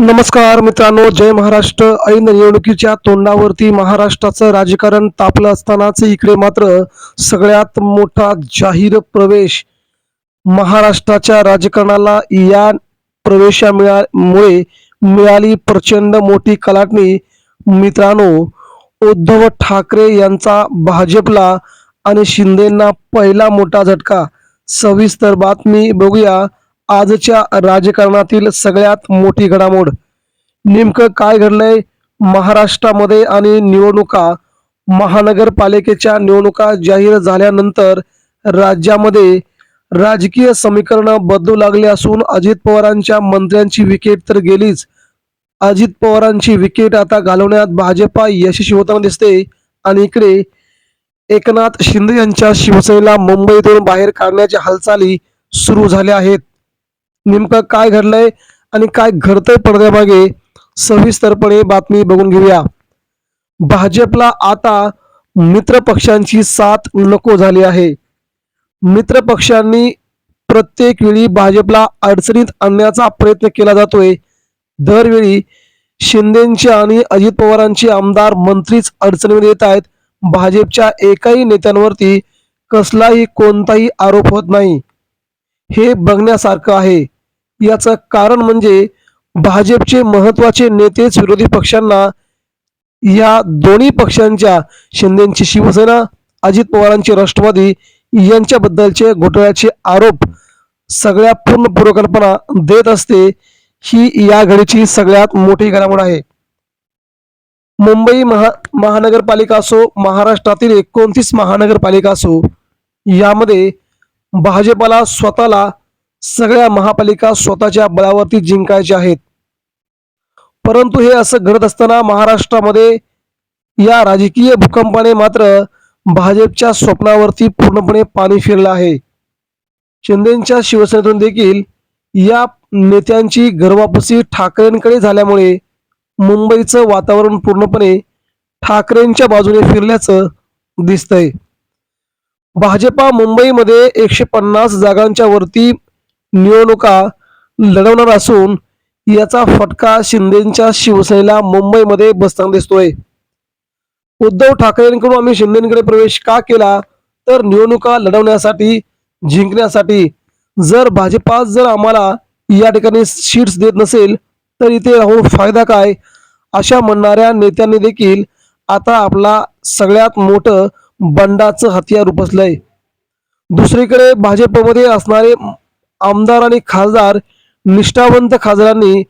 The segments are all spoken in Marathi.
नमस्कार मित्रांनो जय महाराष्ट्र. ऐन निवडणुकीच्या तोंडावरती महाराष्ट्राचं राजकारण तापलं असतानाच इकडे मात्र सगळ्यात मोठा जाहीर प्रवेश महाराष्ट्राच्या राजकारणाला या प्रवेशा मिळामुळे मिळाली प्रचंड मोठी कलाटणी. मित्रांनो उद्धव ठाकरे यांचा भाजपला आणि शिंदेना पहिला मोठा झटका. सविस्तर बातमी बघूया. आजच्या राजकारणातील सगळ्यात मोठी घडामोड. नेमकं काय घडलंय? महाराष्ट्रामध्ये आणि निवडणुका महानगरपालिकेच्या निवडणुका जाहीर झाल्यानंतर राज्यामध्ये राजकीय समीकरणं बदलू लागले असून अजित पवारांच्या मंत्र्यांची विकेट तर गेलीच. अजित पवारांची विकेट आता घालवण्यात भाजपा यशस्वी होताना दिसते आणि इकडे एकनाथ शिंदे यांच्या शिवसेनेला मुंबईतून बाहेर काढण्याच्या हालचाली सुरू झाल्या आहेत. नेमकं काय घडलंय आणि काय घडतंय पडद्यामागे सविस्तरपणे बातमी बघून घेऊया. भाजपला आता मित्र पक्षांची साथ नको झाली आहे. मित्र पक्षांनी प्रत्येक वेळी भाजपला अडचणीत आणण्याचा प्रयत्न केला जातोय. दरवेळी शिंदेचे आणि अजित पवारांचे आमदार मंत्रीच अडचणीमध्ये येत आहेत. भाजपच्या एकाही नेत्यांवरती कसलाही कोणताही आरोप होत नाही. हे बघण्यासारखं आहे. याचं कारण म्हणजे भाजपचे महत्त्वाचे नेतेच विरोधी पक्षांना या दोन्ही पक्षांच्या शिंदेची शिवसेना अजित पवारांची राष्ट्रवादी यांच्याबद्दलचे घोटाळ्याचे आरोप सगळ्या पूर्ण पूर्वकल्पना देत असते ही या घडीची सगळ्यात मोठी घडामोड आहे. मुंबई महा महानगरपालिका असो महाराष्ट्रातील एकोणतीस महानगरपालिका असो यामध्ये भाजपला स्वतःला सगळ्या महापालिका स्वतःच्या बळावरती जिंकायच्या आहेत. परंतु हे असं घडत असताना महाराष्ट्रामध्ये या राजकीय भूकंपाने मात्र भाजपच्या स्वप्नावरती पूर्णपणे पाणी फिरलं आहे. शिंदेच्या शिवसेनेतून देखील या नेत्यांची घरवापसी ठाकरेंकडे झाल्यामुळे मुंबईचं वातावरण पूर्णपणे ठाकरेंच्या बाजूने फिरल्याचं दिसतंय. भाजपा मुंबईमध्ये एकशे पन्नास जागांच्या वरती निवडणुका लढवणार असून याचा फटका शिंदेच्या शिवसेनेला मुंबईमध्ये बसताना दिसतोय. उद्धव ठाकरेंकडून आम्ही शिंदेकडे प्रवेश का केला? तर निवडणुका लढवण्यासाठी जिंकण्यासाठी. जर भाजपा जर आम्हाला या ठिकाणी सीट्स देत नसेल तर इथे राहून फायदा काय? अशा म्हणणाऱ्या नेत्यांनी देखील आता आपला सगळ्यात मोठं बंडाचं हत्यार उपसलंय. दुसरीकडे भाजपमध्ये असणारे आमदार आणि खासदार निष्ठावंत खासदारांनी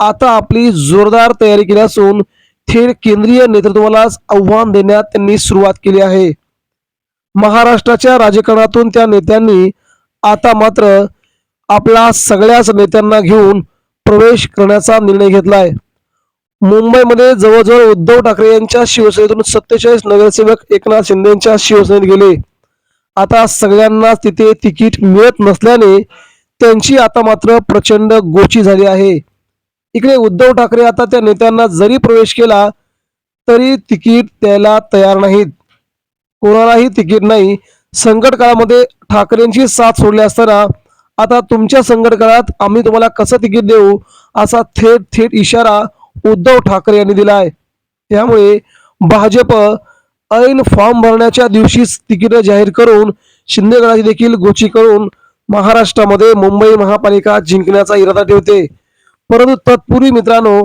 आता आपली जोरदार तयारी केली असून थेट केंद्रीय नेतृत्वालाच आव्हान देण्यात त्यांनी सुरुवात केली आहे. महाराष्ट्राच्या राजकारणातून त्या नेत्यांनी आता मात्र आपला सगळ्याच नेत्यांना घेऊन प्रवेश करण्याचा निर्णय घेतलाय. मुंबईमध्ये जवळजवळ उद्धव ठाकरे यांच्या शिवसेनेतून सत्तेचाळीस नगरसेवक एकनाथ शिंदेच्या शिवसेनेत गेले. आता सगळ्यांना तिथे तिकीट मिळत नसल्याने त्यांची आता मात्र प्रचंड गोची झाली आहे. इकडे उद्धव ठाकरे आता त्या नेत्यांना जरी प्रवेश केला तरी तिकीट द्यायला तयार नाहीत. कोणालाही तिकीट नाही. संकट काळामध्ये ठाकरेंची साथ सोडली असताना आता तुमच्या संकट काळात आम्ही तुम्हाला कसं तिकीट देऊ? असा थेट थेट इशारा उद्धव ठाकरे यांनी दिलाय त्यामुळे भाजप ऐन फॉर्म भरण्याच्या दिवशीच तिकीटं जाहीर करून शिंदेगडाची देखील गोची करून महाराष्ट्रामध्ये मुंबई महापालिका जिंकण्याचा इरादा ठेवते. परंतु तत्पूर्वी मित्रांनो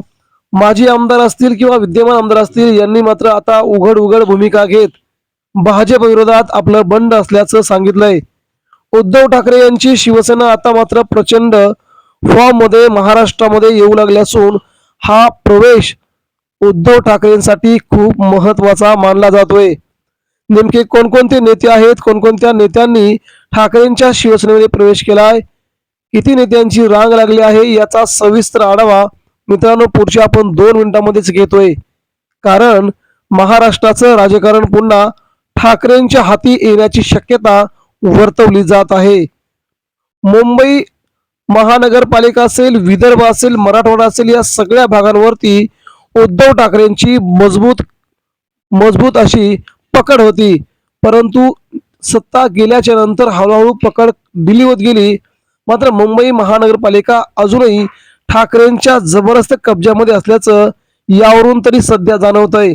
माजी आमदार असतील किंवा विद्यमान आमदार असतील यांनी मात्र आता उघड उघड भूमिका घेत भाजप विरोधात आपलं बंड असल्याचं सांगितलंय. उद्धव ठाकरे यांची शिवसेना आता मात्र प्रचंड फॉर्ममध्ये महाराष्ट्रामध्ये येऊ लागली असून हा प्रवेश उद्धव ठाकरेंसाठी खूप महत्त्वाचा मानला जातोय. नेमके कोणकोणते नेते आहेत कोणकोणत्या नेत्यांनी ठाकरेंच्या शिवसेनेमध्ये प्रवेश केलाय किती नेत्यांची रांग लागली आहे याचा सविस्तर आढावा मित्रांनो पुढच्या आपण दोन मिनिटांमध्येच घेतोय. कारण महाराष्ट्राचं राजकारण पुन्हा ठाकरेंच्या हाती येण्याची शक्यता वर्तवली जात आहे. मुंबई महानगरपालिका असेल विदर्भ असेल मराठवाडा असेल या सगळ्या भागांवरती उद्धव ठाकरेंची मजबूत मजबूत अशी पकड होती. परंतु सत्ता गेल्याच्यानंतर हळूहळू पकड दिली होत गेली. मात्र मुंबई महानगरपालिका अजूनही ठाकरेंच्या जबरदस्त कब्जामध्ये असल्याचं यावरून तरी सध्या जाणवतंय.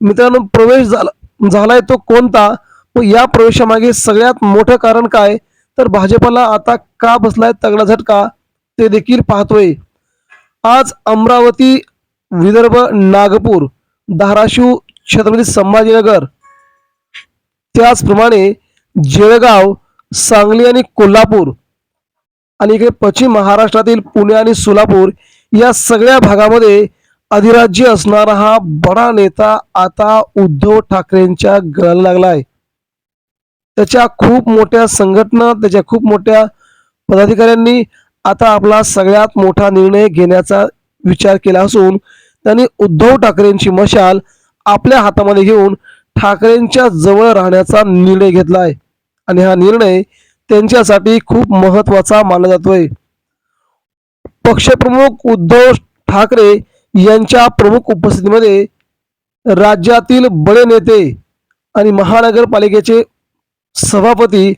मित्रांनो प्रवेश झाला झालाय तो कोणता? व या प्रवेशामागे सगळ्यात मोठं कारण काय? तर भाजपला आता का बसलाय तगडा झटका? ते देखील पाहतोय. आज अमरावती विदर्भ नागपूर धाराशिव छत्रपती संभाजीनगर. त्याचप्रमाणे जळगाव सांगली आणि कोल्हापूर आणि इकडे पश्चिम महाराष्ट्रातील पुणे आणि सोलापूर या सगळ्या भागामध्ये अधिराज्य असणारा हा बडा नेता आता उद्धव ठाकरेंच्या गळाला लागलाय. त्याच्या खूप मोठ्या संघटना त्याच्या खूप मोठ्या पदाधिकाऱ्यांनी आता आपला सगळ्यात मोठा निर्णय घेण्याचा विचार केला असून त्यांनी उद्धव ठाकरेंची मशाल आपल्या हातामध्ये घेऊन ठाकरेंच्या जवळ राहण्याचा निर्णय घेतला आहे. आणि हा निर्णय त्यांच्यासाठी खूप महत्त्वाचा मानला जातोय. पक्षप्रमुख उद्धव ठाकरे यांच्या प्रमुख उपस्थितीमध्ये राज्यातील बडे नेते आणि महानगरपालिकेचे सभापती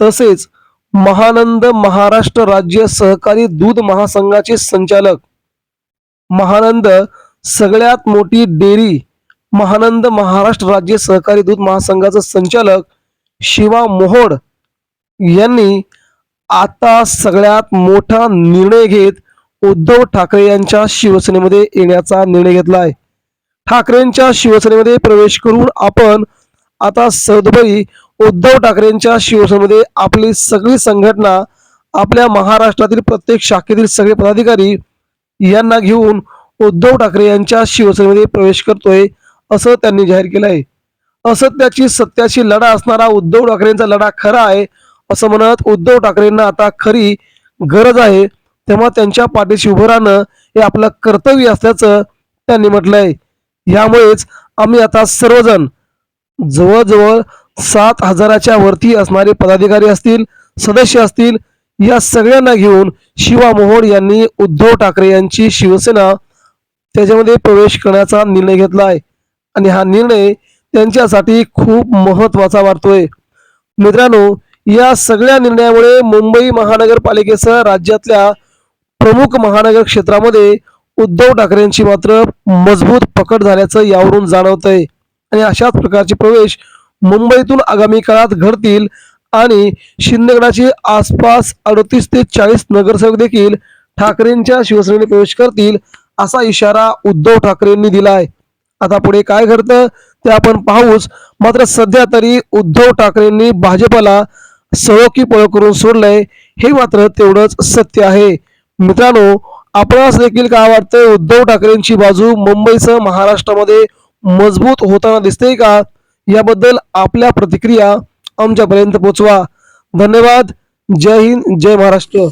तसेच महानंद महाराष्ट्र राज्य सहकारी दूध महासंघाचे संचालक. महानंद सगळ्यात मोठी डेअरी महानंद महाराष्ट्र राज्य सहकारी दूध महासंघाचा संचालक शिवा मोहोड यांनी आता सगळ्यात मोठा निर्णय घेत उद्धव ठाकरे यांच्या शिवसेनेमध्ये येण्याचा निर्णय घेतलाय. ठाकरेंच्या शिवसेनेमध्ये प्रवेश करून आपण आता सदबरी उद्धव ठाकरेंच्या शिवसेनेमध्ये आपली सगळी संघटना आपल्या महाराष्ट्रातील प्रत्येक शाखेतील सगळे पदाधिकारी यांना घेऊन उद्धव ठाकरे यांच्या शिवसेनेमध्ये प्रवेश करतोय असं त्यांनी जाहीर केलं आहे असत्याची सत्याची लढा असणारा उद्धव ठाकरेंचा लढा खरा आहे असं म्हणत उद्धव ठाकरेंना आता खरी गरज आहे तेव्हा त्यांच्या पाठीशी उभं राहणं हे आपलं कर्तव्य असल्याचं त्यांनी म्हटलंय. यामुळेच आम्ही आता सर्वजण जवळजवळ सात हजाराच्या वरती असणारे पदाधिकारी असतील सदस्य असतील या सगळ्यांना घेऊन शिवा मोहोड यांनी उद्धव ठाकरे यांची शिवसेना त्याच्यामध्ये प्रवेश करण्याचा निर्णय घेतला आहे. आणि हा निर्णय त्यांच्यासाठी खूप महत्त्वाचा वाटतोय. मित्रांनो या सगळ्या निर्णयामुळे मुंबई महानगरपालिकेसह राज्यातल्या प्रमुख महानगर क्षेत्रामध्ये उद्धव ठाकरेंची मात्र मजबूत पकड झाल्याचं यावरून जाणवतंय. आणि अशाच प्रकारचे प्रवेश मुंबईतून आगामी काळात घडतील आणि शिंदेगडाचे आसपास अडतीस ते चाळीस नगरसेवक देखील ठाकरेंच्या शिवसेनेने प्रवेश करतील असा इशारा उद्धव ठाकरेंनी दिलाय. आता पुढे काय घडतं ते आपण पाहूच. मात्र सध्या तरी उद्धव ठाकरेंनी भाजपला सळोकी पळ करून सोडलंय हे मात्र तेवढंच सत्य आहे. मित्रांनो आपणास देखील काय वाटतंय? उद्धव ठाकरेंची बाजू मुंबईसह महाराष्ट्रामध्ये मजबूत होताना दिसते का? याबद्दल आपल्या प्रतिक्रिया आमच्यापर्यंत पोहोचवा धन्यवाद. जय हिंद जय महाराष्ट्र.